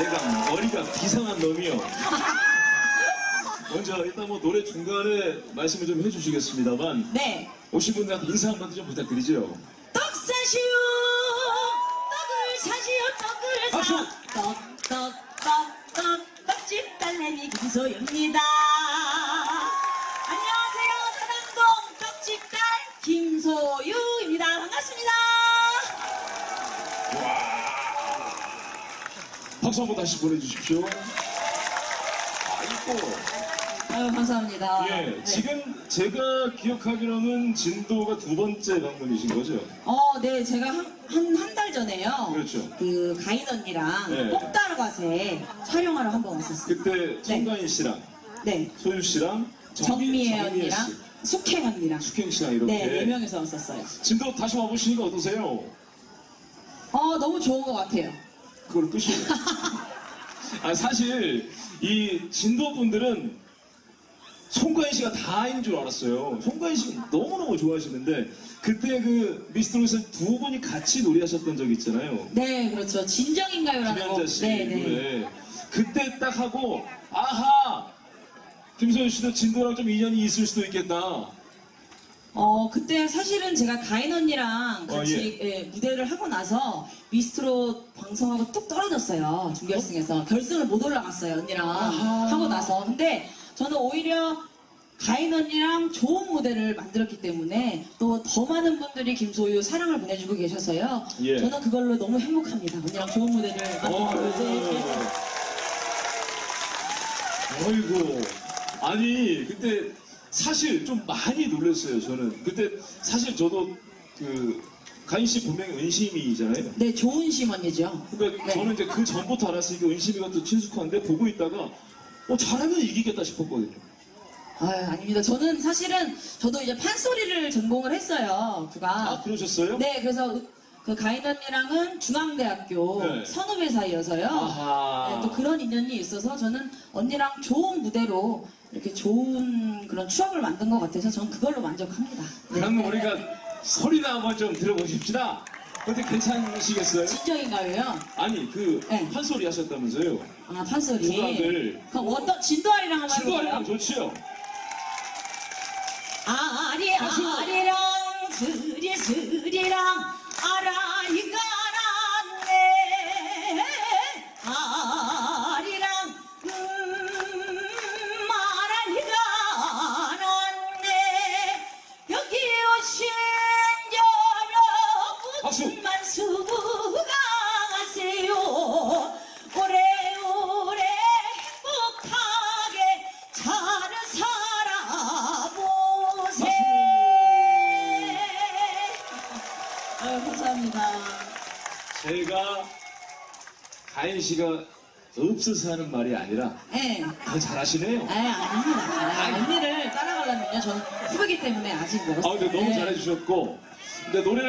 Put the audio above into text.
내가 머리가 비상한 놈이요. 먼저 일단 뭐 노래 중간에 말씀을 좀 해주시겠습니다만 네. 오신 분들한테 인사 한마디 좀 부탁드리죠. 떡 사시오 떡을 사시오 떡을 박수! 사 떡떡떡떡 떡집 딸내미 김소영입니다 박수 한번 다시 보내주십시오. 아이고. 아유 감사합니다 예, 네. 지금 제가 기억하기로는 진도가 두 번째 방문이신 거죠? 어, 네, 제가 한 한 달 전에요. 그렇죠. 그 가인 언니랑 네. 꼭다르밭에 촬영하러 한번 왔었어요. 그때 송가인 씨랑 네, 소유 씨랑 정미애 정미애 언니랑 씨, 숙행 언니랑 숙행 씨랑 이렇게 네, 네 명이서 왔었어요. 진도 다시 와보시니까 어떠세요? 어, 너무 좋은 것 같아요. 그걸 끝이에요. 아 사실 이 진도 분들은 송가인 씨가 다인 줄 알았어요. 송가인 씨 너무너무 좋아하시는데 그때 그 미스터로에서 두 분이 같이 노래하셨던 적 있잖아요. 네, 그렇죠. 진정인가요라는 곡. 김현자 씨 네, 네. 노래. 그때 딱 하고 아하 김소연 씨도 진도랑 좀 인연이 있을 수도 있겠다. 어, 그때 사실은 제가 가인 언니랑 어, 같이 예, 무대를 하고 나서 미스트로 방송하고 뚝 떨어졌어요. 준결승에서. 결승을 못 올라갔어요, 언니랑. 하고 나서. 근데 저는 오히려 가인 언니랑 좋은 무대를 만들었기 때문에 또 더 많은 분들이 김소유 사랑을 보내주고 계셔서요. 예. 저는 그걸로 너무 행복합니다. 언니랑 좋은 무대를 어, 만들어서. 어이구. 아니, 그때 사실 좀 많이 놀랐어요, 저는. 그때 사실 저도 그, 가인 씨 분명히 은심이잖아요. 네, 좋은 심 언니죠. 그러니까 네. 저는 이제 그 전부터 알았으니까 은심이가 또 친숙한데 보고 있다가 어, 잘하면 이기겠다 싶었거든요. 아 아닙니다. 저는 사실은 저도 이제 판소리를 전공을 했어요. 그가. 아, 그러셨어요? 네, 그래서 그 가인 언니랑은 중앙대학교 네. 선후배 사이여서요. 아하. 네, 또 그런 인연이 있어서 저는 언니랑 좋은 무대로 이렇게 좋은 그런 추억을 만든 것 같아서 저는 그걸로 만족합니다. 네. 그럼 우리가 소리나 한번 좀 들어보십시다. 어떻게 괜찮으시겠어요? 진정인가요? 아니, 그, 네. 판소리 하셨다면서요? 아 판소리. 중앙을. 그럼 어떤 진도아리랑 한번 해볼까요? 좋지요? 아리 아리랑 스리 스리랑 감사합니다 제가 가인 씨가 없어서 하는 말이 아니라 예. 더 잘하시네요. 아, 아닙니다. 아, 언니를 따라가려면요. 저는 후배기 때문에 아직 못. 아, 근데 너무 잘해주셨고. 근데 노래를